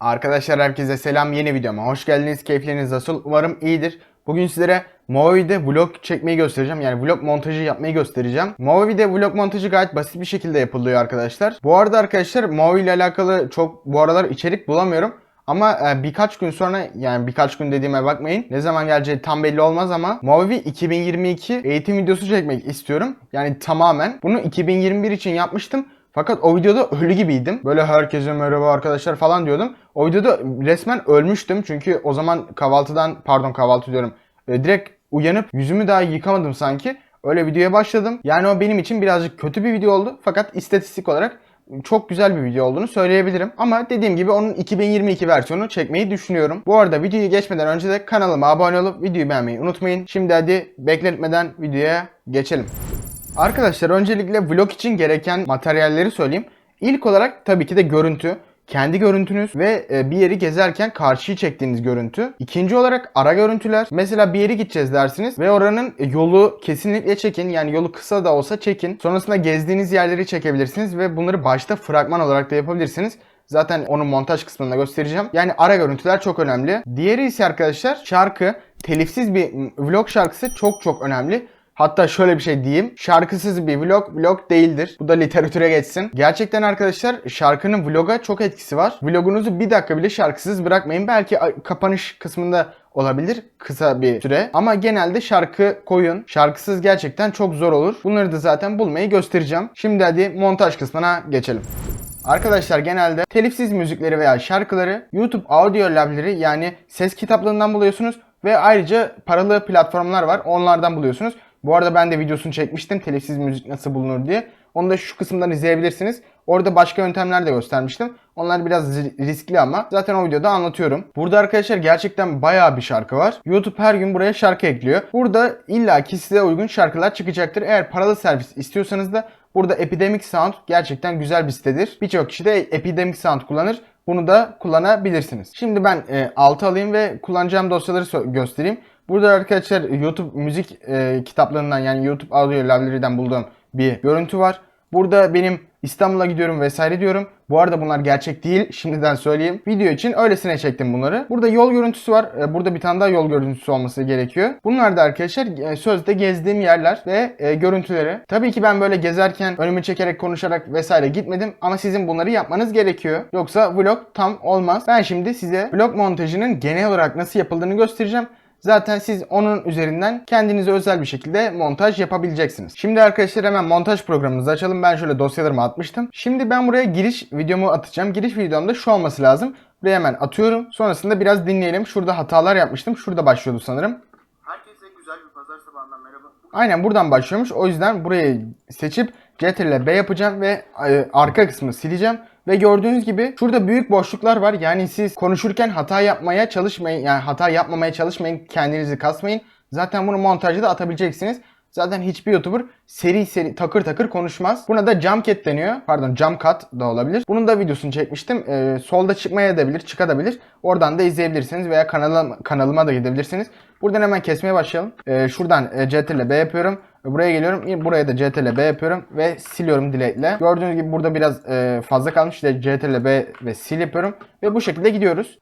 Arkadaşlar herkese selam yeni videoma hoş geldiniz. Keyifleriniz nasıl? Umarım iyidir. Bugün sizlere Movi'de vlog çekmeyi göstereceğim. Yani vlog montajı yapmayı göstereceğim. Movi'de vlog montajı gayet basit bir şekilde yapılıyor arkadaşlar. Bu arada arkadaşlar Movi ile alakalı çok bu aralar içerik bulamıyorum. Ama e, birkaç gün sonra yani birkaç gün dediğime bakmayın. Ne zaman geleceği tam belli olmaz ama Movi 2022 eğitim videosu çekmek istiyorum. Yani tamamen. Bunu 2021 için yapmıştım. Fakat o videoda ölü gibiydim. Böyle herkese merhaba arkadaşlar falan diyordum. O videoda resmen ölmüştüm. Çünkü o zaman kahvaltıdan pardon kahvaltı diyorum. E, direkt uyanıp yüzümü daha yıkamadım sanki. Öyle videoya başladım. Yani o benim için birazcık kötü bir video oldu. Fakat istatistik olarak çok güzel bir video olduğunu söyleyebilirim. Ama dediğim gibi onun 2022 versiyonunu çekmeyi düşünüyorum. Bu arada videoyu geçmeden önce de kanalıma abone olup videoyu beğenmeyi unutmayın. Şimdi hadi bekletmeden videoya geçelim. Arkadaşlar öncelikle vlog için gereken materyalleri söyleyeyim. İlk olarak tabii ki de görüntü. Kendi görüntünüz ve e, bir yeri gezerken karşıyı çektiğiniz görüntü. İkinci olarak ara görüntüler. Mesela bir yere gideceğiz dersiniz ve oranın e, yolu kesinlikle çekin. Yani yolu kısa da olsa çekin. Sonrasında gezdiğiniz yerleri çekebilirsiniz ve bunları başta fragman olarak da yapabilirsiniz. Zaten onu montaj kısmında göstereceğim. Yani ara görüntüler çok önemli. Diğeri ise arkadaşlar şarkı. Telifsiz bir vlog şarkısı çok çok önemli. Hatta şöyle bir şey diyeyim. Şarkısız bir vlog vlog değildir. Bu da literatüre geçsin. Gerçekten arkadaşlar şarkının vloga çok etkisi var. Vlogunuzu bir dakika bile şarkısız bırakmayın. Belki kapanış kısmında olabilir kısa bir süre. Ama genelde şarkı koyun. Şarkısız gerçekten çok zor olur. Bunları da zaten bulmayı göstereceğim. Şimdi hadi montaj kısmına geçelim. Arkadaşlar genelde telifsiz müzikleri veya şarkıları YouTube Audio Lab'leri yani ses kitaplığından buluyorsunuz ve ayrıca paralı platformlar var. Onlardan buluyorsunuz. Bu arada ben de videosunu çekmiştim telifsiz müzik nasıl bulunur diye. Onu da şu kısımdan izleyebilirsiniz. Orada başka yöntemler de göstermiştim. Onlar biraz ri- riskli ama zaten o videoda anlatıyorum. Burada arkadaşlar gerçekten bayağı bir şarkı var. YouTube her gün buraya şarkı ekliyor. Burada illaki size uygun şarkılar çıkacaktır. Eğer paralı servis istiyorsanız da burada Epidemic Sound gerçekten güzel bir sitedir. Birçok kişi de Epidemic Sound kullanır. Bunu da kullanabilirsiniz. Şimdi ben e, altı alayım ve kullanacağım dosyaları so- göstereyim. Burada arkadaşlar YouTube müzik e, kitaplığından yani YouTube Audio Library'den bulduğum bir görüntü var. Burada benim İstanbul'a gidiyorum vesaire diyorum. Bu arada bunlar gerçek değil. Şimdiden söyleyeyim. Video için öylesine çektim bunları. Burada yol görüntüsü var. E, Burada bir tane daha yol görüntüsü olması gerekiyor. Bunlar da arkadaşlar e, sözde gezdiğim yerler ve e, görüntüleri. Tabii ki ben böyle gezerken önümü çekerek konuşarak vesaire gitmedim. Ama sizin bunları yapmanız gerekiyor. Yoksa vlog tam olmaz. Ben şimdi size vlog montajının genel olarak nasıl yapıldığını göstereceğim. Zaten siz onun üzerinden kendinize özel bir şekilde montaj yapabileceksiniz. Şimdi arkadaşlar hemen montaj programımızı açalım. Ben şöyle dosyalarımı atmıştım. Şimdi ben buraya giriş videomu atacağım. Giriş videomda şu olması lazım. Buraya hemen atıyorum. Sonrasında biraz dinleyelim. Şurada hatalar yapmıştım. Şurada başlıyordu sanırım. Herkese güzel bir pazar sabahından merhaba. Aynen buradan başlıyormuş. O yüzden burayı seçip Ctrl B yapacağım ve e, arka kısmı sileceğim. Ve gördüğünüz gibi şurada büyük boşluklar var. Yani siz konuşurken hata yapmaya çalışmayın. Yani hata yapmamaya çalışmayın. Kendinizi kasmayın. Zaten bunu montajda da atabileceksiniz. Zaten hiçbir YouTuber seri seri takır takır konuşmaz. Buna da jump cut deniyor. Pardon jump cut da olabilir. Bunun da videosunu çekmiştim. Ee, solda çıkmaya da bilir, çıkabilir. Oradan da izleyebilirsiniz veya kanalıma, kanalıma da gidebilirsiniz. Buradan hemen kesmeye başlayalım. Ee, şuradan e, CTRL B yapıyorum. Buraya geliyorum. Buraya da CTRL B yapıyorum ve siliyorum delete'le. Gördüğünüz gibi burada biraz e, fazla kalmış. İşte CTRL B ve sil yapıyorum. Ve bu şekilde gidiyoruz.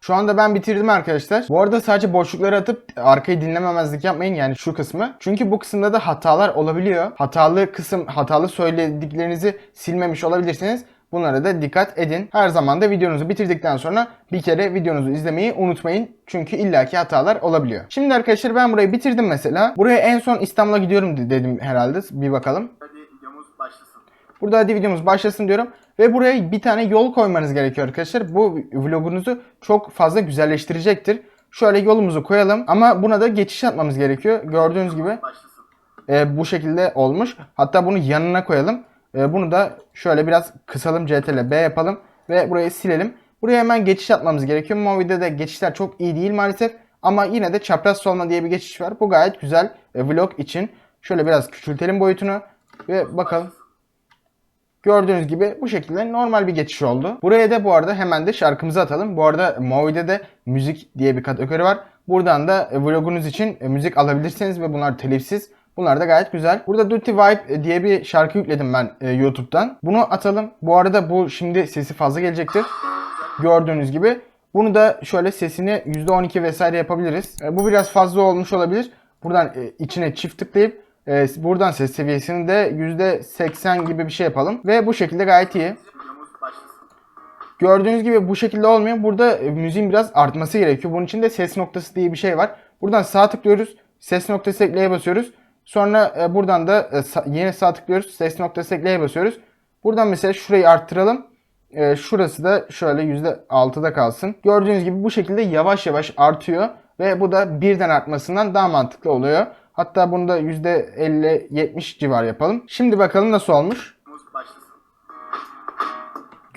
Şu anda ben bitirdim arkadaşlar. Bu arada sadece boşlukları atıp arkayı dinlememezlik yapmayın yani şu kısmı. Çünkü bu kısımda da hatalar olabiliyor. Hatalı kısım, hatalı söylediklerinizi silmemiş olabilirsiniz. Bunlara da dikkat edin. Her zaman da videonuzu bitirdikten sonra bir kere videonuzu izlemeyi unutmayın. Çünkü illaki hatalar olabiliyor. Şimdi arkadaşlar ben burayı bitirdim mesela. Buraya en son İstanbul'a gidiyorum dedim herhalde. Bir bakalım. hadi videomuz başlasın. Burada hadi videomuz başlasın diyorum. Ve buraya bir tane yol koymanız gerekiyor arkadaşlar. Bu vlogunuzu çok fazla güzelleştirecektir. Şöyle yolumuzu koyalım ama buna da geçiş atmamız gerekiyor. Gördüğünüz gibi e, bu şekilde olmuş. Hatta bunu yanına koyalım. E, bunu da şöyle biraz kısalım. CTRL B yapalım ve burayı silelim. Buraya hemen geçiş atmamız gerekiyor. Movie'de de geçişler çok iyi değil maalesef. Ama yine de çapraz solma diye bir geçiş var. Bu gayet güzel e, vlog için. Şöyle biraz küçültelim boyutunu ve bakalım. Gördüğünüz gibi bu şekilde normal bir geçiş oldu. Buraya da bu arada hemen de şarkımızı atalım. Bu arada Movi'de de müzik diye bir kategori var. Buradan da e, vlogunuz için e, müzik alabilirsiniz ve bunlar telifsiz. Bunlar da gayet güzel. Burada Duty Vibe e, diye bir şarkı yükledim ben e, YouTube'dan. Bunu atalım. Bu arada bu şimdi sesi fazla gelecektir. Gördüğünüz gibi. Bunu da şöyle sesini %12 vesaire yapabiliriz. E, bu biraz fazla olmuş olabilir. Buradan e, içine çift tıklayıp e, buradan ses seviyesini de %80 gibi bir şey yapalım. Ve bu şekilde gayet iyi. Gördüğünüz gibi bu şekilde olmuyor. Burada e, müziğin biraz artması gerekiyor. Bunun için de ses noktası diye bir şey var. Buradan sağ tıklıyoruz. Ses noktası ekleye basıyoruz. Sonra e, buradan da e, sa- yine sağ tıklıyoruz. Ses noktası ekleye basıyoruz. Buradan mesela şurayı arttıralım. E, şurası da şöyle %6'da kalsın. Gördüğünüz gibi bu şekilde yavaş yavaş artıyor. Ve bu da birden artmasından daha mantıklı oluyor. Hatta bunu da %50-70 civar yapalım. Şimdi bakalım nasıl olmuş.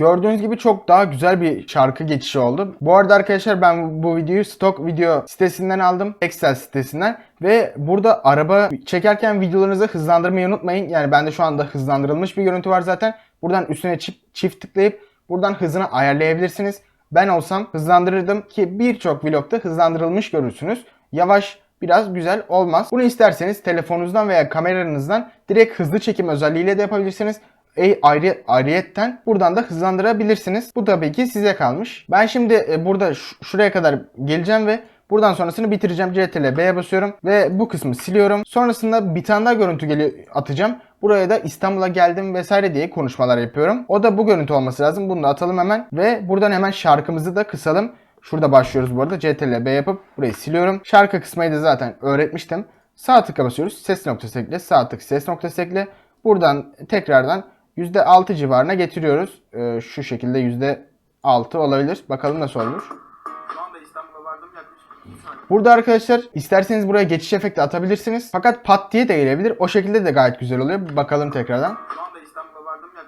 Gördüğünüz gibi çok daha güzel bir şarkı geçişi oldu. Bu arada arkadaşlar ben bu videoyu stock video sitesinden aldım. Excel sitesinden. Ve burada araba çekerken videolarınızı hızlandırmayı unutmayın. Yani bende şu anda hızlandırılmış bir görüntü var zaten. Buradan üstüne çift, çift tıklayıp buradan hızını ayarlayabilirsiniz. Ben olsam hızlandırırdım ki birçok vlogda hızlandırılmış görürsünüz. Yavaş biraz güzel olmaz. Bunu isterseniz telefonunuzdan veya kameranızdan direkt hızlı çekim özelliğiyle de yapabilirsiniz. E, ayrı, ayrıyetten buradan da hızlandırabilirsiniz. Bu tabii ki size kalmış. Ben şimdi e, burada şuraya kadar geleceğim ve buradan sonrasını bitireceğim. CTRL B'ye basıyorum ve bu kısmı siliyorum. Sonrasında bir tane daha görüntü geli atacağım. Buraya da İstanbul'a geldim vesaire diye konuşmalar yapıyorum. O da bu görüntü olması lazım. Bunu da atalım hemen ve buradan hemen şarkımızı da kısalım. Şurada başlıyoruz bu arada. CTRL B yapıp burayı siliyorum. Şarkı kısmayı da zaten öğretmiştim. Sağ tıka basıyoruz. Ses noktası ekle. Sağ tık ses noktası ekle. Buradan tekrardan %6 civarına getiriyoruz. Ee, şu şekilde %6 olabilir. Bakalım nasıl olmuş. Şu anda İstanbul'a vardım yaklaşık 2 saniye. Burada arkadaşlar isterseniz buraya geçiş efekti atabilirsiniz. Fakat pat diye de gelebilir. O şekilde de gayet güzel oluyor. Bakalım tekrardan.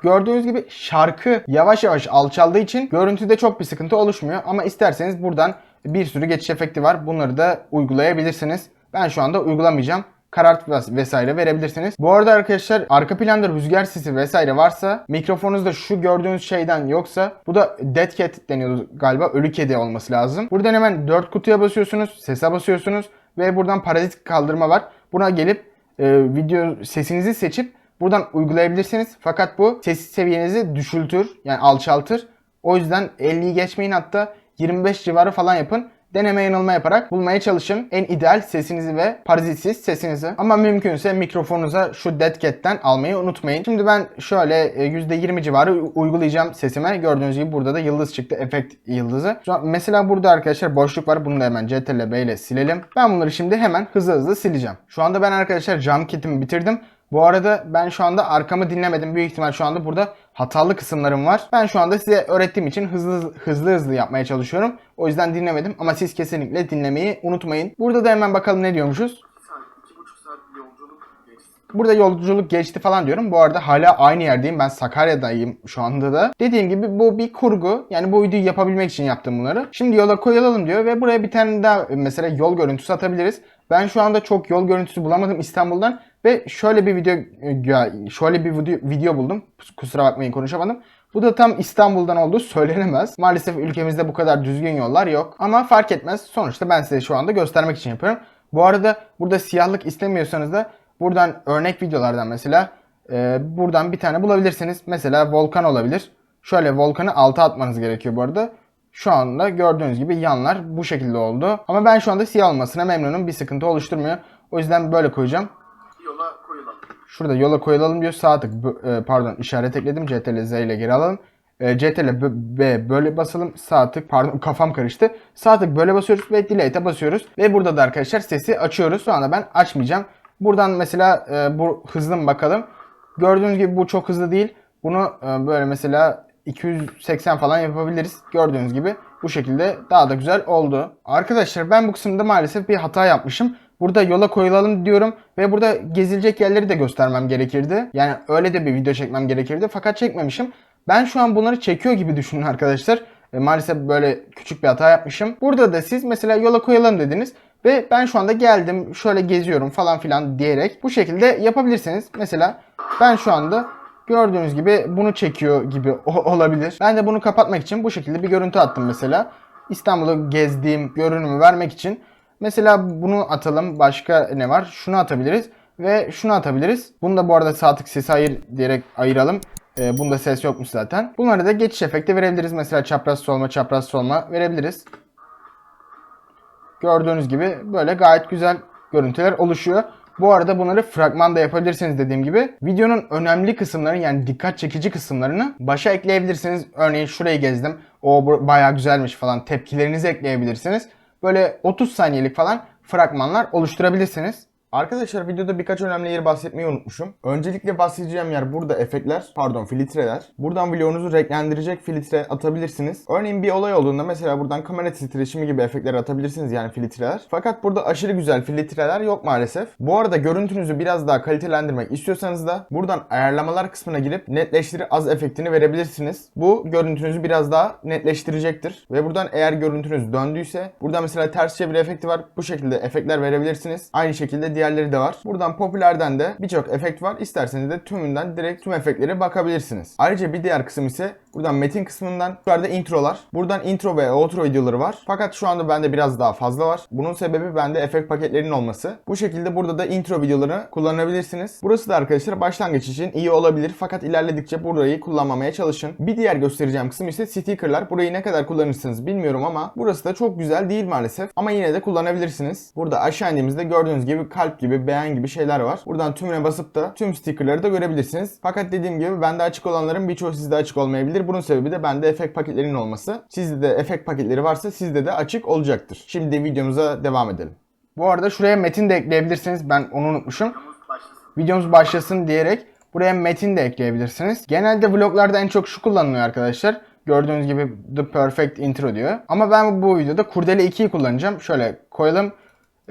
Gördüğünüz gibi şarkı yavaş yavaş alçaldığı için görüntüde çok bir sıkıntı oluşmuyor. Ama isterseniz buradan bir sürü geçiş efekti var. Bunları da uygulayabilirsiniz. Ben şu anda uygulamayacağım. Karart ves- vesaire verebilirsiniz. Bu arada arkadaşlar arka planda rüzgar sesi vesaire varsa mikrofonunuzda şu gördüğünüz şeyden yoksa bu da dead cat deniyordu galiba ölü kedi olması lazım. Buradan hemen 4 kutuya basıyorsunuz. Sese basıyorsunuz ve buradan parazit kaldırma var. Buna gelip e, video sesinizi seçip Buradan uygulayabilirsiniz. Fakat bu ses seviyenizi düşültür. Yani alçaltır. O yüzden 50'yi geçmeyin hatta 25 civarı falan yapın. Deneme yanılma yaparak bulmaya çalışın. En ideal sesinizi ve parazitsiz sesinizi. Ama mümkünse mikrofonunuza şu Dead Cat'ten almayı unutmayın. Şimdi ben şöyle e, %20 civarı u- uygulayacağım sesime. Gördüğünüz gibi burada da yıldız çıktı. Efekt yıldızı. Şu an mesela burada arkadaşlar boşluk var. Bunu da hemen CTRL B ile silelim. Ben bunları şimdi hemen hızlı hızlı sileceğim. Şu anda ben arkadaşlar cam kitimi bitirdim. Bu arada ben şu anda arkamı dinlemedim. Büyük ihtimal şu anda burada hatalı kısımlarım var. Ben şu anda size öğrettiğim için hızlı hızlı hızlı yapmaya çalışıyorum. O yüzden dinlemedim ama siz kesinlikle dinlemeyi unutmayın. Burada da hemen bakalım ne diyormuşuz. 2 saat, 2,5 saat bir yolculuk geçti. Burada yolculuk geçti falan diyorum. Bu arada hala aynı yerdeyim. Ben Sakarya'dayım şu anda da. Dediğim gibi bu bir kurgu. Yani bu videoyu yapabilmek için yaptım bunları. Şimdi yola koyulalım diyor ve buraya bir tane daha mesela yol görüntüsü atabiliriz. Ben şu anda çok yol görüntüsü bulamadım İstanbul'dan ve şöyle bir video ya şöyle bir video buldum. Kusura bakmayın konuşamadım. Bu da tam İstanbul'dan olduğu söylenemez. Maalesef ülkemizde bu kadar düzgün yollar yok. Ama fark etmez. Sonuçta ben size şu anda göstermek için yapıyorum. Bu arada burada siyahlık istemiyorsanız da buradan örnek videolardan mesela e, buradan bir tane bulabilirsiniz. Mesela volkan olabilir. Şöyle volkanı alta atmanız gerekiyor bu arada. Şu anda gördüğünüz gibi yanlar bu şekilde oldu. Ama ben şu anda siyah olmasına memnunum. Bir sıkıntı oluşturmuyor. O yüzden böyle koyacağım. Şurada yola koyulalım diyor. Sağ tık e, pardon işaret ekledim. CTRL Z ile geri alalım. E, CTRL B, böyle basalım. Sağ tık pardon kafam karıştı. Sağ tık böyle basıyoruz ve delete'e basıyoruz. Ve burada da arkadaşlar sesi açıyoruz. Şu anda ben açmayacağım. Buradan mesela e, bu hızlı mı bakalım. Gördüğünüz gibi bu çok hızlı değil. Bunu böyle mesela 280 falan yapabiliriz. Gördüğünüz gibi bu şekilde daha da güzel oldu. Arkadaşlar ben bu kısımda maalesef bir hata yapmışım. Burada yola koyulalım diyorum ve burada gezilecek yerleri de göstermem gerekirdi. Yani öyle de bir video çekmem gerekirdi fakat çekmemişim. Ben şu an bunları çekiyor gibi düşünün arkadaşlar. E, maalesef böyle küçük bir hata yapmışım. Burada da siz mesela yola koyalım dediniz. Ve ben şu anda geldim şöyle geziyorum falan filan diyerek bu şekilde yapabilirsiniz. Mesela ben şu anda gördüğünüz gibi bunu çekiyor gibi olabilir. Ben de bunu kapatmak için bu şekilde bir görüntü attım mesela. İstanbul'u gezdiğim görünümü vermek için. Mesela bunu atalım. Başka ne var? Şunu atabiliriz. Ve şunu atabiliriz. Bunu da bu arada sağ tık sesi ayır diyerek ayıralım. Ee, bunda ses yokmuş zaten. Bunları da geçiş efekti verebiliriz. Mesela çapraz solma, çapraz solma verebiliriz. Gördüğünüz gibi böyle gayet güzel görüntüler oluşuyor. Bu arada bunları fragman da yapabilirsiniz dediğim gibi. Videonun önemli kısımlarını yani dikkat çekici kısımlarını başa ekleyebilirsiniz. Örneğin şurayı gezdim. O bu bayağı güzelmiş falan tepkilerinizi ekleyebilirsiniz. Böyle 30 saniyelik falan fragmanlar oluşturabilirsiniz. Arkadaşlar videoda birkaç önemli yeri bahsetmeyi unutmuşum. Öncelikle bahsedeceğim yer burada efektler, pardon filtreler. Buradan vlogunuzu renklendirecek filtre atabilirsiniz. Örneğin bir olay olduğunda mesela buradan kamera titreşimi gibi efektler atabilirsiniz yani filtreler. Fakat burada aşırı güzel filtreler yok maalesef. Bu arada görüntünüzü biraz daha kalitelendirmek istiyorsanız da buradan ayarlamalar kısmına girip netleştiri az efektini verebilirsiniz. Bu görüntünüzü biraz daha netleştirecektir. Ve buradan eğer görüntünüz döndüyse burada mesela ters çeviri efekti var. Bu şekilde efektler verebilirsiniz. Aynı şekilde diğerleri de var. Buradan popülerden de birçok efekt var. İsterseniz de tümünden direkt tüm efektleri bakabilirsiniz. Ayrıca bir diğer kısım ise buradan metin kısmından yukarıda introlar. Buradan intro ve outro videoları var. Fakat şu anda bende biraz daha fazla var. Bunun sebebi bende efekt paketlerinin olması. Bu şekilde burada da intro videoları kullanabilirsiniz. Burası da arkadaşlar başlangıç için iyi olabilir. Fakat ilerledikçe burayı kullanmamaya çalışın. Bir diğer göstereceğim kısım ise stickerlar. Burayı ne kadar kullanırsınız bilmiyorum ama burası da çok güzel değil maalesef. Ama yine de kullanabilirsiniz. Burada aşağı indiğimizde gördüğünüz gibi kalp gibi, beğen gibi şeyler var. Buradan tümüne basıp da tüm stickerları da görebilirsiniz. Fakat dediğim gibi bende açık olanların birçoğu sizde açık olmayabilir. Bunun sebebi de bende efekt paketlerinin olması. Sizde de efekt paketleri varsa sizde de açık olacaktır. Şimdi videomuza devam edelim. Bu arada şuraya metin de ekleyebilirsiniz. Ben onu unutmuşum. Videomuz başlasın. Diyerek buraya metin de ekleyebilirsiniz. Genelde vloglarda en çok şu kullanılıyor arkadaşlar. Gördüğünüz gibi The Perfect Intro diyor. Ama ben bu videoda Kurdele 2'yi kullanacağım. Şöyle koyalım.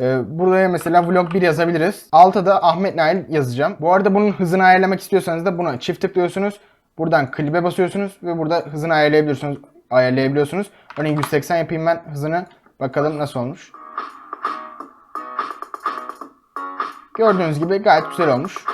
Ee, buraya mesela vlog 1 yazabiliriz. Alta da Ahmet Nail yazacağım. Bu arada bunun hızını ayarlamak istiyorsanız da buna çift tıklıyorsunuz. Buradan klibe basıyorsunuz ve burada hızını ayarlayabiliyorsunuz. Ayarlayabiliyorsunuz. Örneğin 180 yapayım ben hızını. Bakalım nasıl olmuş. Gördüğünüz gibi gayet güzel olmuş.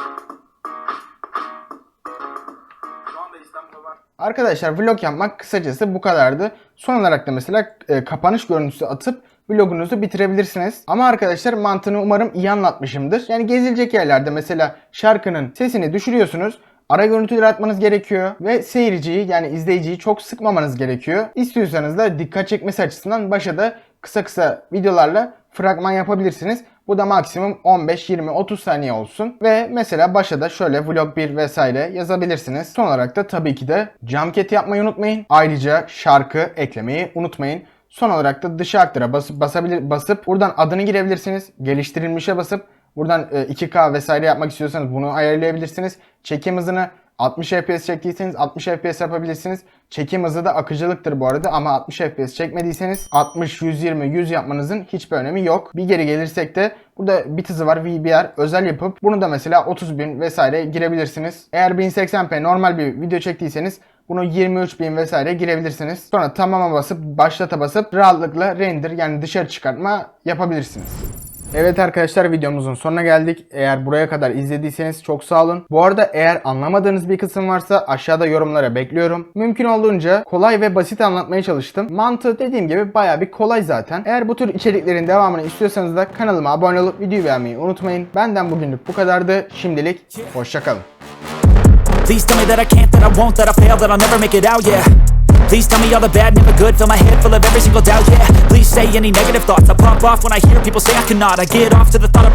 Arkadaşlar vlog yapmak kısacası bu kadardı. Son olarak da mesela e, kapanış görüntüsü atıp vlogunuzu bitirebilirsiniz. Ama arkadaşlar mantığını umarım iyi anlatmışımdır. Yani gezilecek yerlerde mesela şarkının sesini düşürüyorsunuz. Ara görüntüler atmanız gerekiyor ve seyirciyi yani izleyiciyi çok sıkmamanız gerekiyor. İstiyorsanız da dikkat çekmesi açısından başa da kısa kısa videolarla fragman yapabilirsiniz. Bu da maksimum 15, 20, 30 saniye olsun. Ve mesela başa da şöyle vlog 1 vesaire yazabilirsiniz. Son olarak da tabii ki de jumpcat yapmayı unutmayın. Ayrıca şarkı eklemeyi unutmayın. Son olarak da dışa aktıra basıp basabilir basıp buradan adını girebilirsiniz. Geliştirilmişe basıp buradan e, 2K vesaire yapmak istiyorsanız bunu ayarlayabilirsiniz. Çekim hızını 60 FPS çektiyseniz 60 FPS yapabilirsiniz. Çekim hızı da akıcılıktır bu arada ama 60 FPS çekmediyseniz 60, 120, 100 yapmanızın hiçbir önemi yok. Bir geri gelirsek de burada bit hızı var VBR özel yapıp bunu da mesela 30.000 vesaire girebilirsiniz. Eğer 1080p normal bir video çektiyseniz bunu 23.000 vesaire girebilirsiniz. Sonra tamama basıp başlata basıp rahatlıkla render yani dışarı çıkartma yapabilirsiniz. Evet arkadaşlar videomuzun sonuna geldik. Eğer buraya kadar izlediyseniz çok sağ olun. Bu arada eğer anlamadığınız bir kısım varsa aşağıda yorumlara bekliyorum. Mümkün olduğunca kolay ve basit anlatmaya çalıştım. Mantığı dediğim gibi baya bir kolay zaten. Eğer bu tür içeriklerin devamını istiyorsanız da kanalıma abone olup videoyu beğenmeyi unutmayın. Benden bugünlük bu kadardı. Şimdilik hoşçakalın. Please tell me that I can't, that I won't, that I fail, that I'll never make it out, yeah Please tell me all the bad, never good, fill my head full of every single doubt, yeah. Please say any negative thoughts, I pop off when I hear people say I cannot. I get off to the thought of